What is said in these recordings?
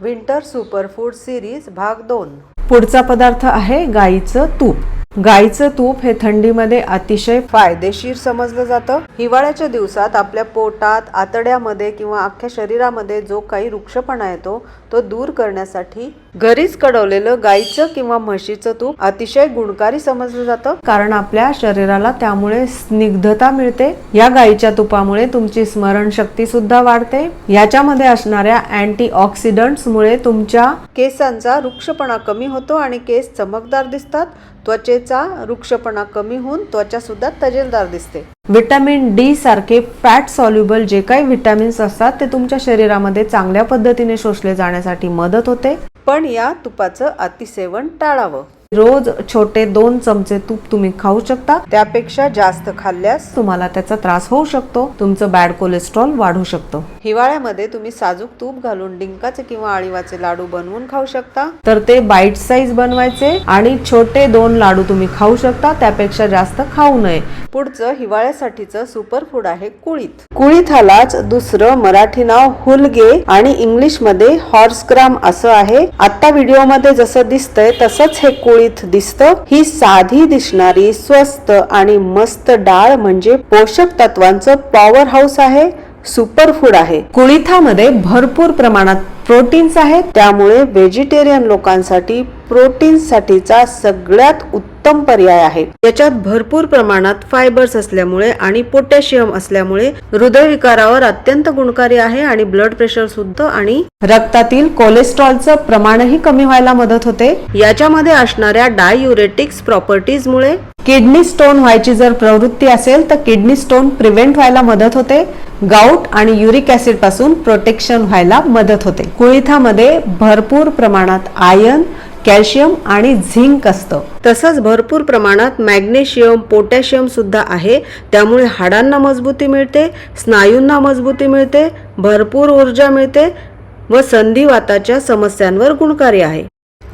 Winter superfood series भाग दोन. पुढचा पदार्थ आहे गाईचं तूप. गाईचं तूप हे थंडीमध्ये अतिशय फायदेशीर समजलं जातं. हिवाळ्याच्या दिवसात आपल्या पोटात आतड्यामध्ये किंवा अख्ख्या शरीरामध्ये जो काही वृक्षपणा येतो तो दूर करण्यासाठी घरीच कडवलेलं गाईचं किंवा म्हशीचं तूप अतिशय गुणकारी समजलं जातं. कारण आपल्या शरीराला त्यामुळे स्निग्धता मिळते. या गाईच्या तुपामुळे तुमची स्मरणशक्ती सुद्धा वाढते. याच्यामध्ये असणाऱ्या अँटी ऑक्सिडंट्समुळे तुमच्या केसांचा वृक्षपणा कमी होतो आणि केस चमकदार दिसतात. त्वचेचा वृक्षपणा कमी होऊन त्वचा सुद्धा तजेलदार दिसते. व्हिटॅमिन डी सारखे फॅट सॉल्युबल जे काही व्हिटॅमिन्स असतात ते तुमच्या शरीरामध्ये चांगल्या पद्धतीने शोषले जाण्यासाठी मदत होते. पण या तुपाचं अतिसेवन टाळावं. रोज छोटे दोन चमचे तूप तुम्ही खाऊ शकता. त्यापेक्षा जास्त खाल्ल्यास तुम्हाला त्याचा त्रास होऊ शकतो. तुमचं बॅड कोलेस्ट्रॉल वाढू शकतो. हिवाळ्यामध्ये तुम्ही साजूक तूप घालून डिंकाचे किंवा आळीवाचे लाडू बनवून खाऊ शकता. तर ते बाईट साईज बनवायचे आणि छोटे दोन लाडू तुम्ही खाऊ शकता. त्यापेक्षा जास्त खाऊ नये. पुढचं हिवाळ्यासाठीचं सुपर फूड आहे कुळीथ कुळीथ हालाच दुसरं मराठी नाव हुलगे आणि इंग्लिशमध्ये हॉर्सग्राम असं आहे. आता व्हिडिओमध्ये जसं दिसतंय तसंच हे कुळीथ दिसतं. ही साधी दिसणारी स्वस्त आणि मस्त डाळ म्हणजे पोषक तत्वांचं पॉवर हाऊस आहे सुपर फूड आहे. कुळिथामध्ये भरपूर प्रमाणात प्रोटीन्स आहेत त्यामुळे व्हेजिटेरियन लोकांसाठी प्रोटीन साठीचा सगळ्यात उत्तम पर्याय आहे. याच्यात भरपूर प्रमाणात फायबर्स असल्यामुळे आणि पोटॅशियम असल्यामुळे हृदयविकारावर अत्यंत गुणकारी आहे आणि ब्लड प्रेशर सुद्धा आणि रक्तातील कोलेस्ट्रॉलचं प्रमाणही कमी व्हायला मदत होते. याच्यामध्ये असणाऱ्या डायुरेटिक्स प्रॉपर्टीज मुळे किडनी स्टोन व्हायची जर प्रवृत्ती असेल तर किडनी स्टोन प्रिव्हेंट व्हायला मदत होते. गाऊट आणि युरिक ऍसिडपासून प्रोटेक्शन व्हायला मदत होते. कुळिथामध्ये भरपूर प्रमाणात आयर्न कॅल्शियम आणि झिंक असतं. तसंच भरपूर प्रमाणात मॅग्नेशियम पोटॅशियम सुद्धा आहे. त्यामुळे हाडांना मजबूती मिळते स्नायूंना मजबूती मिळते भरपूर ऊर्जा मिळते व संधिवाताच्या समस्यांवर गुणकारी आहे.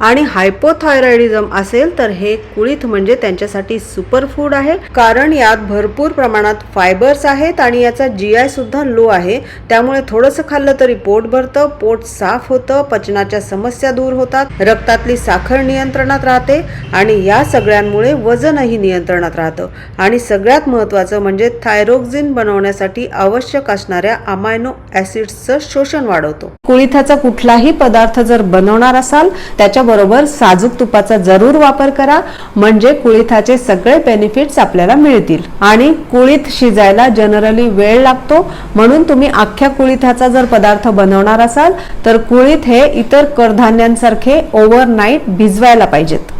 आणि हायपोथायरॉइडिझम असेल तर हे कुळीथ म्हणजे त्यांच्यासाठी सुपर फूड आहे. कारण यात भरपूर प्रमाणात फायबर्स आहेत आणि याचा जी आय सुद्धा लो आहे. त्यामुळे थोडंसं खाल्लं तरी पोट भरतं पोट साफ होतं पचनाच्या समस्या दूर होतात रक्तातली साखर नियंत्रणात राहते आणि या सगळ्यांमुळे वजनही नियंत्रणात राहतं. आणि सगळ्यात महत्त्वाचं म्हणजे थायरोक्झिन बनवण्यासाठी आवश्यक असणाऱ्या अमायनो ॲसिड्सचं शोषण वाढवतो. कुळिथाचा कुठलाही पदार्थ जर बनवणार असाल त्याच्या बरोबर साजूक तुपाचा जरूर वापर करा. म्हणजे कुळिथाचे सगळे बेनिफिट्स आपल्याला मिळतील. आणि कुळीथ शिजायला जनरली वेळ लागतो. म्हणून तुम्ही अख्ख्या कुळिथाचा जर पदार्थ बनवणार असाल तर कुळीथ हे इतर कडधान्यांसारखे ओव्हरनाईट भिजवायला पाहिजेत.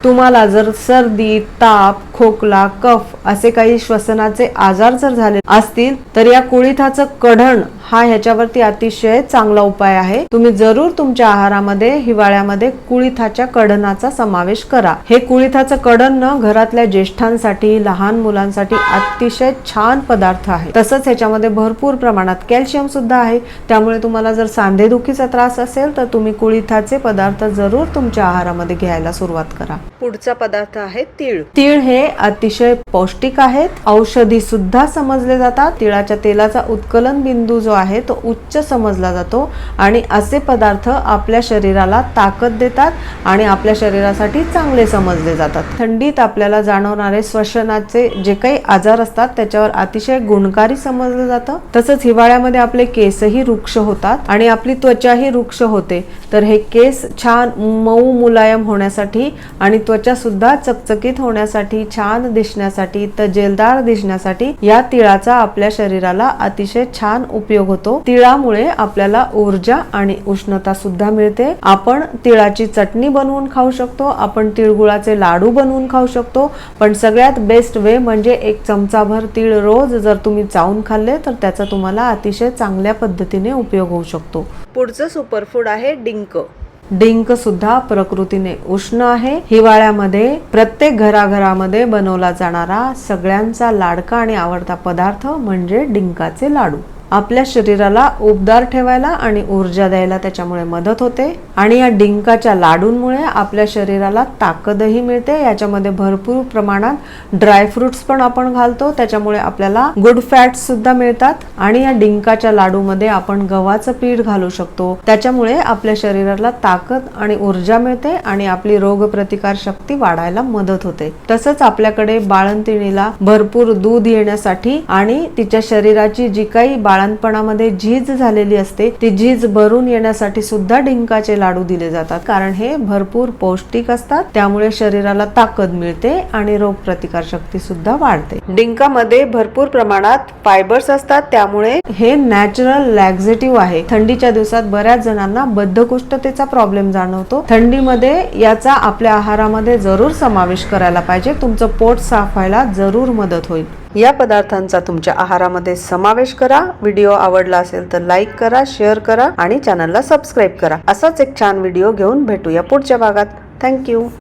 तुम्हाला जर सर्दी ताप खोकला कफ असे काही श्वसनाचे आजार जर झाले असतील तर या कुळिथाचं कढण हा ह्याच्यावरती अतिशय चांगला उपाय आहे. तुम्ही जरूर तुमच्या आहारामध्ये हिवाळ्यामध्ये कुळिथाच्या कढणाचा समावेश करा. हे कुळिथाचं कढण न घरातल्या ज्येष्ठांसाठी लहान मुलांसाठी अतिशय छान पदार्थ आहे. तसंच ह्याच्यामध्ये भरपूर प्रमाणात कॅल्शियम सुद्धा आहे. त्यामुळे तुम्हाला जर सांधेदुखीचा त्रास असेल तर तुम्ही कुळिथाचे पदार्थ जरूर तुमच्या आहारामध्ये घ्यायला सुरुवात करा. पुढचा पदार्थ आहे तीळ. तीळ हे अतिशय पौष्टिक आहेत. औषधी सुद्धा समजले जातात. तिळाच्या तेलाचा उत्कलन बिंदू जो आहे तो उच्च समजला जातो आणि असे पदार्थ आपल्या शरीराला ताकद देतात आणि आपल्या शरीरासाठी चांगले समजले जातात. थंडीत आपल्याला जाणवणारे श्वसनाचे जे काही आजार असतात त्याच्यावर अतिशय गुणकारी समजलं जातं. तसंच हिवाळ्यामध्ये आपले केसही वृक्ष होतात आणि आपली त्वचाही वृक्ष होते. तर हे केस छान मऊ मुलायम होण्यासाठी आणि त्वचा सुद्धा चकचकीत होण्यासाठी छान दिसण्यासाठी तजेलदार दिसण्यासाठी या तिळाचा आपल्या शरीराला अतिशय छान उपयोग होतो. तिळामुळे आपल्याला ऊर्जा आणि उष्णता सुद्धा मिळते. आपण तिळाची चटणी बनवून खाऊ शकतो आपण तिळगुळाचे लाडू बनवून खाऊ शकतो पण सगळ्यात बेस्ट वे म्हणजे एक चमचाभर तीळ रोज जर तुम्ही चावून खाल्ले तर त्याचा तुम्हाला अतिशय चांगल्या पद्धतीने उपयोग होऊ शकतो. पुढचं सुपरफूड आहे डिंक. डिंक सुद्धा प्रकृतीने उष्ण आहे. हिवाळ्यामध्ये प्रत्येक घराघरामध्ये बनवला जाणारा सगळ्यांचा लाडका आणि आवडता पदार्थ म्हणजे डिंकाचे लाडू. आपल्या शरीराला उबदार ठेवायला आणि ऊर्जा द्यायला त्याच्यामुळे मदत होते. आणि या डिंकाच्या लाडूंमुळे आपल्या शरीराला ताकदही मिळते. याच्यामध्ये भरपूर प्रमाणात ड्रायफ्रुट्स पण आपण घालतो. त्याच्यामुळे आपल्याला गुड फॅट्स सुद्धा मिळतात. आणि या डिंकाच्या लाडूमध्ये आपण गव्हाचं पीठ घालू शकतो. त्याच्यामुळे आपल्या शरीराला ताकद आणि ऊर्जा मिळते आणि आपली रोगप्रतिकार शक्ती वाढायला मदत होते. तसंच आपल्याकडे बाळंतिणीला भरपूर दूध येण्यासाठी आणि तिच्या शरीराची जी काही बाळणपणामध्ये झीज झालेली असते ती झीज भरून येण्यासाठी सुद्धा डिंकाचे लाडू दिले जातात. कारण हे भरपूर पौष्टिक असतात त्यामुळे शरीराला ताकद मिळते आणि रोगप्रतिकार शक्ती सुद्धा वाढते. डिंकामध्ये भरपूर प्रमाणात फायबर्स असतात त्यामुळे हे नॅचरल लॅक्झेटिव्ह आहे. थंडीच्या दिवसात बऱ्याच जणांना बद्धकोष्ठतेचा प्रॉब्लेम जाणवतो. थंडीमध्ये याचा आपल्या आहारामध्ये जरूर समावेश करायला पाहिजे. तुमचं पोट साफ व्हायला जरूर मदत होईल. या पदार्थांचा तुमच्या आहारामध्ये समावेश करा. व्हिडिओ आवडला असेल तर लाईक करा शेअर करा आणि चॅनलला सबस्क्राईब करा. असाच एक छान व्हिडिओ घेऊन भेटूया पुढच्या भागात. थँक्यू.